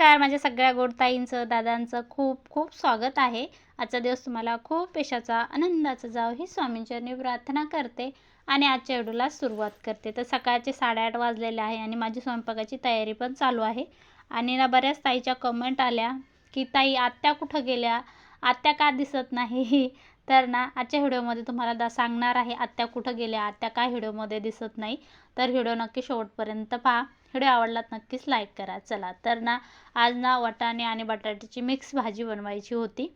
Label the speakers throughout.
Speaker 1: नमस्कार माझ्या सगळ्या गोडताईंचं दादांचं खूप खूप स्वागत आहे. आजचा दिवस तुम्हाला खूप यशाचा आनंदाचा जाव ही स्वामींचरणी प्रार्थना करते आणि आजच्या व्हिडिओला सुरुवात करते. तर सकाळचे साडेआठ वाजलेले आहे आणि माझी स्वयंपाकाची तयारी पण चालू आहे. आणि ना बऱ्याच ताईच्या कमेंट आल्या की ताई आत्या कुठं गेल्या? आत्या का दिसत नाही? तर ना आजच्या व्हिडिओमध्ये तुम्हाला दा सांगणार आहे आत्या कुठं गेल्या आत्या काय व्हिडिओमध्ये दिसत नाही. तर व्हिडिओ नक्की शेवटपर्यंत पहा. व्हिडिओ आवडलात नक्कीच लाईक करा. चला तर ना आज ना वटाणे आणि बटाट्याची मिक्स भाजी बनवायची होती.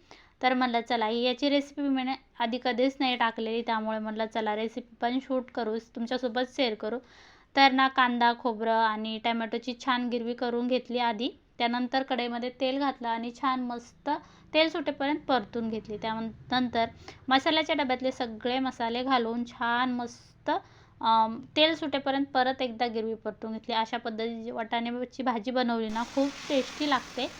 Speaker 1: तर म्हणलं चला ही याची रेसिपी मी आधी कधीच नाही टाकलेली त्यामुळे म्हणलं चला रेसिपी पण शूट करू तुमच्यासोबत शेअर करू. तर ना कांदा खोबरं आणि टमॅटोची छान गिरवी करून घेतली आधी. त्यानंतर कढईमध्ये तेल घातलं आणि छान मस्त तेल सुटेपर्यंत परतून घेतली. त्यानंतर मसाल्याच्या डब्यातले सगळे मसाले घालून छान मस्त तेल सुटेपर्यंत परत एकदा गिरवी परतून घेतली. अशा पद्धतीची वाटाण्याची भाजी बनवली ना खूप टेस्टी लागते.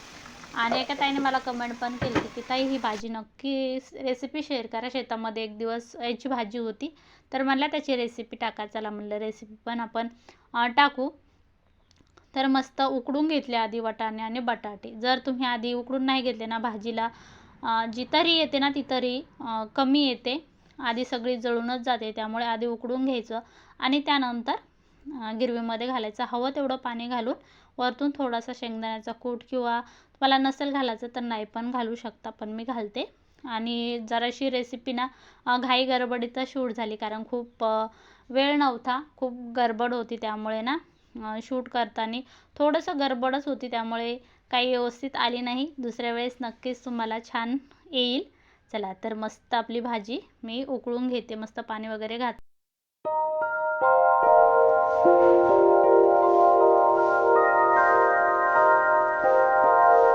Speaker 1: आणि एका ताईने मला कमेंट पण केली की ताई ही भाजी नक्की रेसिपी शेअर करा. शेतामध्ये एक दिवस याची भाजी होती तर मला त्याची रेसिपी टाका. चला म्हणलं रेसिपी पण आपण टाकू. तर मस्त उकडून घेतले आधी वाटाणे आणि बटाटे. जर तुम्ही आधी उकडून नाही घेतले ना भाजीला जी तरी येते ना ती तरी कमी येते. आधी सगळी जळूनच जाते त्यामुळे आधी उकडून घ्यायचं आणि त्यानंतर गिरवीमध्ये घालायचं. हवं तेवढं पाणी घालून वरतून थोडासा शेंगदाण्याचा कूट किंवा तुम्हाला नसेल घालायचं तर नाही पण घालू शकता पण मी घालते. आणि जराशी रेसिपी ना घाई गडबडीतच शूट झाली कारण खूप वेळ नव्हता खूप गडबड होती त्यामुळे ना. शूट करताना थोडंसं गडबडच होती त्यामुळे काही व्यवस्थित आली नाही. दुसऱ्या वेळेस नक्कीच तुम्हाला छान येईल. चला तर मस्त आपली भाजी मी उकळून घेते मस्त पाणी वगैरे घात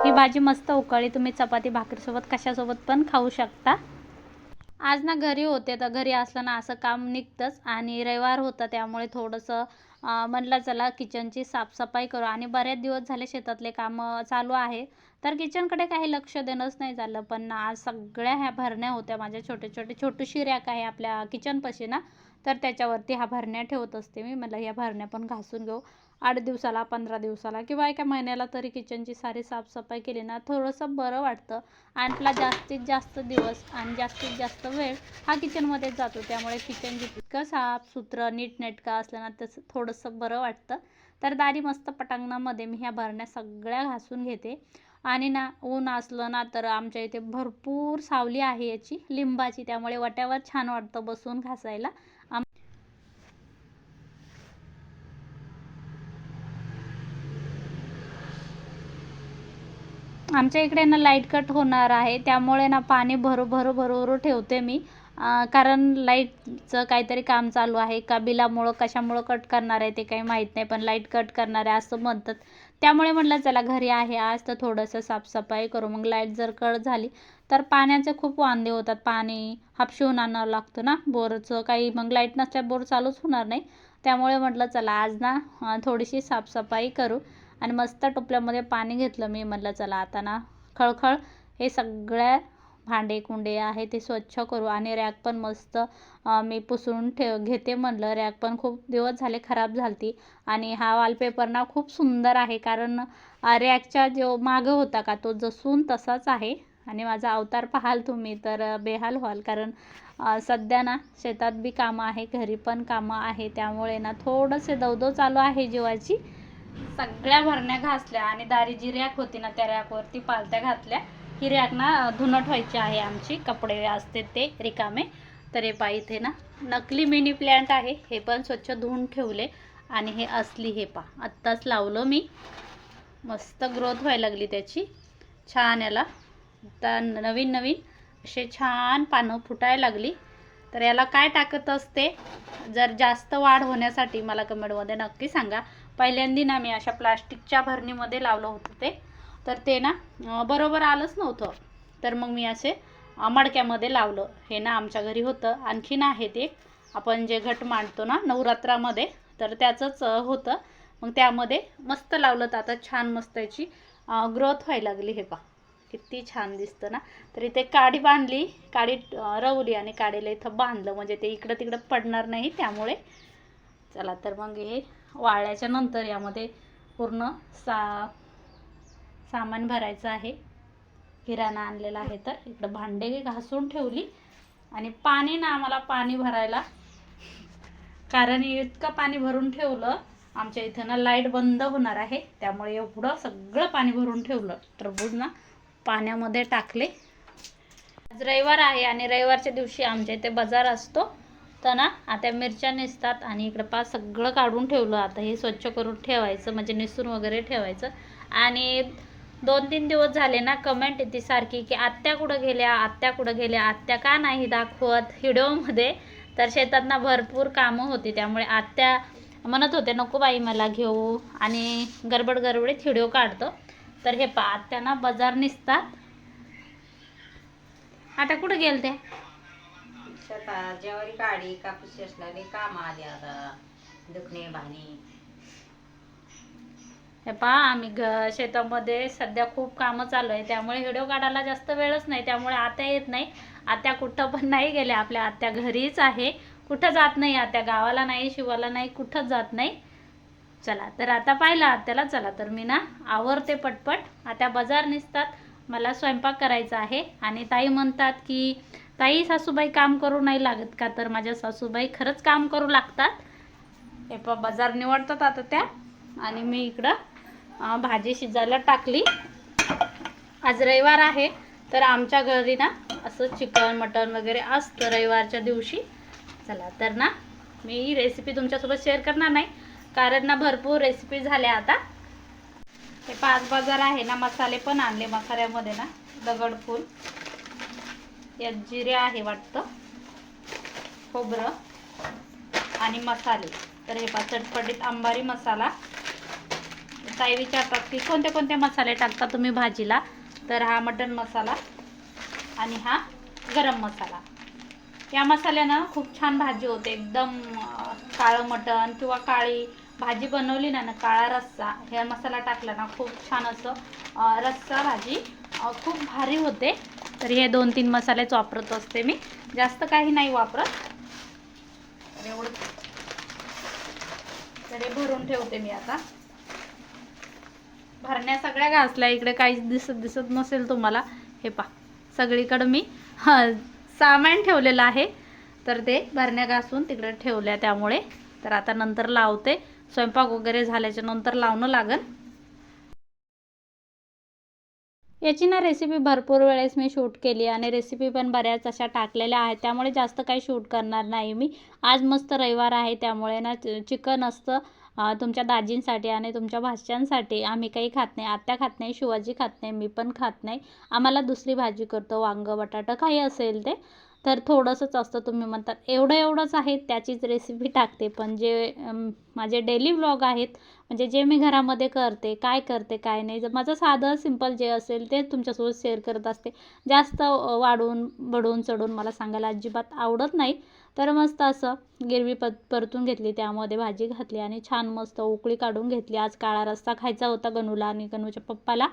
Speaker 1: ही भाजी मस्त उकळी तुम्ही चपाती भाकरीसोबत कशासोबत पण खाऊ शकता. आज ना घरी होते तर घरी असलं ना असं काम निघतंच आणि रविवार होता त्यामुळे थोडंसं म्हणलं चला किचनची साफसफाई करू आणि बरेच दिवस झाले शेतातले कामं चालू आहे. तर किचनकडे काही लक्ष देणंच नाही झालं पण आज सगळ्या ह्या भरण्या होत्या माझ्या छोटे छोटे छोटीशी रॅक आहे आपल्या किचनपाशी ना तर त्याच्यावरती ह्या भरण्या ठेवत असते मी. मला ह्या भरण्या पण घासून घेऊ. आठ दिवसाला पंधरा दिवसाला किंवा एका महिन्याला तरी किचनची सारी साफसफाई केली ना थोडंसं बरं वाटतं. आणि आपला जास्तीत जास्त दिवस आणि जास्तीत जास्त वेळ हा किचनमध्येच जातो. त्यामुळे किचन जितकं साफसुथरं नीटनेटकं असलं ना तसं थोडंसं बरं वाटतं. तर दारी मस्त पटांगणामध्ये मी ह्या भरण्या सगळ्या घासून घेते. आणि ना ऊन असलं ना तर आमच्या इथे भरपूर सावली आहे याची लिंबाची. त्यामुळे वट्यावर छान वाटतं बसून घासायला. आमच्या इकडे ना लाइट कट होणार आहे. त्यामुळे ना पाणी भरू भरू भरू ठेवते मी. कारण लाईटचं काहीतरी काम चालू आहे. का बिलामुळं कशामुळं कट करणार आहे ते काही माहीत नाही पण लाइट कट करणार आहे असं म्हणतात. त्यामुळे म्हटलं चला घरी आहे आज तर थोडंसं साफसफाई करू. मग लाइट जर कट झाली तर पाण्याचे खूप वांदे होतात. पाणी हापशिवून आणावं लागतं ना बोरचं काही. मग लाइट नसल्या बोर चालूच होणार नाही. त्यामुळे म्हटलं चला आज ना थोडीशी साफसफाई करू. आणि मस्त टोपल्यामध्ये पाणी घेतलं मी. म्हटलं चला आता ना खळखळ. हे सगळ्या भांडे कुंडे आहे ते स्वच्छ करू. आणि रॅक पण मस्त मी पुसून ठेव घेते म्हणलं. रॅक पण खूप दिवस झाले खराब झालती. आणि हा वॉलपेपर ना खूप सुंदर आहे. कारण रॅकच्या जो मागं होता का तो जसून तसाच आहे. आणि माझा अवतार पाहाल तुम्ही तर बेहाल व्हाल. कारण सध्या ना शेतात बी कामं आहे घरी पण कामं आहे. त्यामुळे ना थोडंसे दवदव चालू आहे जीवाची. सगळ्या भरण्या घासल्या आणि दारी जी रॅक होती ना त्या रॅकवरती पालत्या घातल्या. ही रॅक ना धुणं ठेवायची आहे आमची. कपडे असते ते रिकामे. तर हे पा इथे ना नकली मिनी प्लॅन्ट आहे. हे पण स्वच्छ धुवून ठेवले. आणि हे असली हे पा आत्ताच लावलं मी. मस्त ग्रोथ व्हायला लागली त्याची. छान याला. आता नवीन नवीन असे छान पानं फुटायला लागली. तर याला काय टाकत असते? जर जास्त वाढ होण्यासाठी मला कमेंटमध्ये नक्की सांगा. पहिल्यांदी ना मी अशा प्लास्टिकच्या भरणीमध्ये लावलं होतं ते. तर ते ना बरोबर आलंच नव्हतं. तर मग मी असे मडक्यामध्ये लावलं. हे ना आमच्या घरी होतं. आणखीन आहे ते. आपण जे घट मांडतो ना नवरात्रामध्ये तर त्याचंच होतं. मग त्यामध्ये मस्त लावलं तर आता छान मस्त याची ग्रोथ व्हायला लागली हे पा किती छान दिसतं ना. तर इथे काडी बांधली. काडी रवली आणि काडीला इथं बांधलं. म्हणजे ते इकडं तिकडं पडणार नाही त्यामुळे. चला तर मग हे वाळल्याच्या नंतर यामध्ये पूर्ण सा सामान भरायचं आहे. किराणा आणलेला आहे तर. इकडं भांडे घासून ठेवली. आणि पाणी ना आम्हाला पाणी भरायला. कारण इतकं पाणी भरून ठेवलं आमच्या इथं ना लाइट बंद होणार आहे. त्यामुळे एवढं सगळं पाणी भरून ठेवलं. टरबूज ना पाण्यामध्ये टाकले. आज रविवार आहे आणि रविवारच्या दिवशी आमच्या इथे बाजार असतो. तर ना आता मिरच्या निसतात आणि इकडं पा सगळं काढून ठेवलं. आता हे स्वच्छ करून ठेवायचं म्हणजे निसून वगैरे ठेवायचं. आणि दोन तीन दिवस झाले ना कमेंट येते सारखी की आत्या कुठं गेल्या आत्या कुठं गेल्या आत्या का नाही दाखवत व्हिडिओमध्ये. तर शेतातना भरपूर कामं होती त्यामुळे आत्या म्हणत होते नको बाई मला घेऊ. आणि गडबड गडबडीत व्हिडिओ काढतो. तर हे पा आत्या ना बाजार निसतात. आता कुठं गेल ते
Speaker 2: शेतात ज्वारी काढी कापूस शेसलाली काम आली आता. दुखणे भाणी.
Speaker 1: हे पहा आम्ही घ शेतामध्ये सध्या खूप कामं चालू आहे. त्यामुळे व्हिडिओ काढायला जास्त वेळच नाही. त्यामुळे आत्या येत नाही. आत्या कुठं पण नाही गेल्या. आपल्या आत्या घरीच आहे. कुठं जात नाही आत्या? गावाला नाही शिवाला नाही कुठंच जात नाही? चला तर आता पाहिलं आत्याला. चला तर मी ना आवरते पटपट. आता बाजार निसतात. मला स्वयंपाक करायचा आहे. आणि ताई म्हणतात की ताई सासूबाई काम करू नाही लागत का? तर माझ्या सासूबाई खरंच काम करू लागतात. हे प बाजार निवडतात आता त्या. आणि मी इकडं भाजी शिजायला टाकली. आज रविवार आहे. तर आमच्या घरी ना असं चिकन मटन वगैरे असतं रविवारच्या दिवशी. चला तर ना मी रेसिपी तुमच्यासोबत शेअर करणार नाही. कारण ना भरपूर रेसिपी झाल्या आता. हे पाच बाजार आहे ना मसाले पण आणले मसाल्यामध्ये ना दगडफूल. यात जिरे आहे वाटतं. खोबरं आणि मसाले. तर हे पा चटपटीत अंबारी मसाला. ताई विचारतात की कोणते कोणते मसाले टाकता तुम्ही भाजीला? तर हा मटन मसाला आणि हा गरम मसाला. या मसाल्यानं खूप छान भाजी होते. एकदम काळं मटण किंवा काळी भाजी बनवली ना ना काळा रस्सा ह्या मसाला टाकला ना खूप छान असं रस्सा भाजी खूप भारी होते. तर हे दोन तीन मसालेच वापरत असते मी. जास्त काही नाही वापरत. तर एवढं. तर हे भरून ठेवते मी आता. भरण्या सगळ्या घासल्या. इकडे काहीच दिसत दिसत नसेल तुम्हाला. हे पा सगळीकडं मी सामान ठेवलेलं आहे. तर ते भरण्या घासून तिकडे ठेवल्या त्यामुळे. तर आता नंतर लावते. स्वयंपाक वगैरे झाल्याच्यानंतर लावणं लागेल याची ना रेसिपी भरपूर वेळेस मी शूट केली आणि रेसिपी पण बऱ्याच अशा टाकलेल्या आहेत. त्यामुळे जास्त काही शूट करणार नाही मी. आज मस्त रविवार आहे त्यामुळे ना चिकन असतं तुमच्या दाजींसाठी आणि तुमच्या भाच्यांसाठी. आम्ही काही खात नाही आत्या खात नाही शिवाजी खात नाही मी पण खात नाही. आम्हाला दुसरी भाजी करतो वांगं बटाटा काही असेल ते. तर थोडंसंच असतं तुम्ही म्हणतात एवढं एवढंच आहे त्याचीच रेसिपी टाकते. पण जे माझे डेली व्लॉग आहेत म्हणजे जे मी घरामध्ये करते काय करते काय नाही जर माझं साधं सिंपल जे असेल ते तुमच्यासोबत शेअर करत असते. जास्त वाढून बढून चढून मला सांगायला अजिबात आवडत नाही. तर मस्त असं गिरवी प परतून घेतली. त्यामध्ये भाजी घातली आणि छान मस्त उकळी काढून घेतली. आज काळा रस्सा खायचा होता गणूला आणि गणूच्या पप्पाला.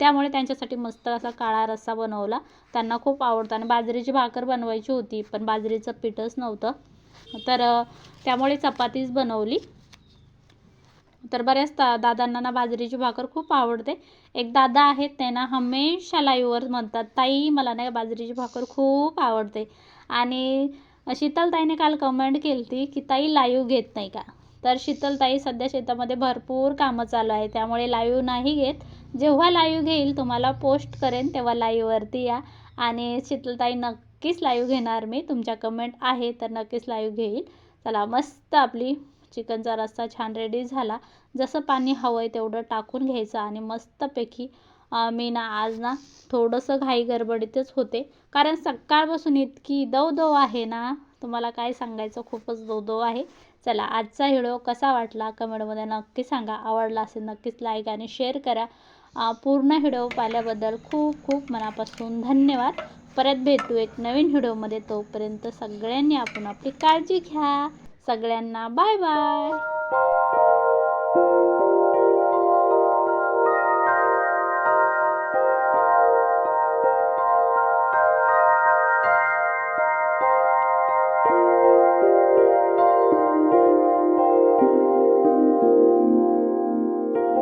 Speaker 1: त्यामुळे त्यांच्यासाठी मस्त असा काळा रस्सा बनवला. त्यांना खूप आवडतं आणि बाजरीची भाकर बनवायची होती पण बाजरीचं पीठच नव्हतं. तर त्यामुळे चपातीच बनवली. तर बऱ्याच दा दादांना ना बाजरीची भाकर खूप आवडते. एक दादा आहेत ते ना हमेशा लाईव्हवर म्हणतात ताई मला नाही बाजरीची भाकर खूप आवडते. आणि शीतलताईने काल कमेंट केली होती की ताई लाईव्ह घेत नाही का? तर शीतलताई सध्या शेतामध्ये भरपूर कामं चालू आहे. त्यामुळे लाईव्ह नाही घेत. जेव्हा लाईव्ह घेईल तुम्हाला पोस्ट करेन तेव्हा लाईव्हवरती या. आणि शीतलताई नक्कीच लाईव्ह घेणार मी. तुमच्या कमेंट आहे तर नक्कीच लाईव्ह घेईल. चला मस्त आपली चिकनचा रस्सा छान रेडी झाला. जसं पाणी हवं आहे तेवढं टाकून घ्यायचं आणि मस्तपैकी मी ना आज ना थोडंसं घाई गडबडीतच होते. कारण सकाळपासून इतकी दवदव आहे ना तुम्हाला काय सांगायचं? खूपच दवदव आहे. चला आजचा व्हिडिओ कसा वाटला कमेंटमध्ये नक्की सांगा. आवडला असेल नक्कीच लाईक आणि शेअर करा. पूर्ण व्हिडिओ पाहिल्याबद्दल खूप खूप मनापासून धन्यवाद. परत भेटू एक नवीन व्हिडिओमध्ये. तोपर्यंत सगळ्यांनी आपण आपली काळजी घ्या. सगळ्यांना बाय बाय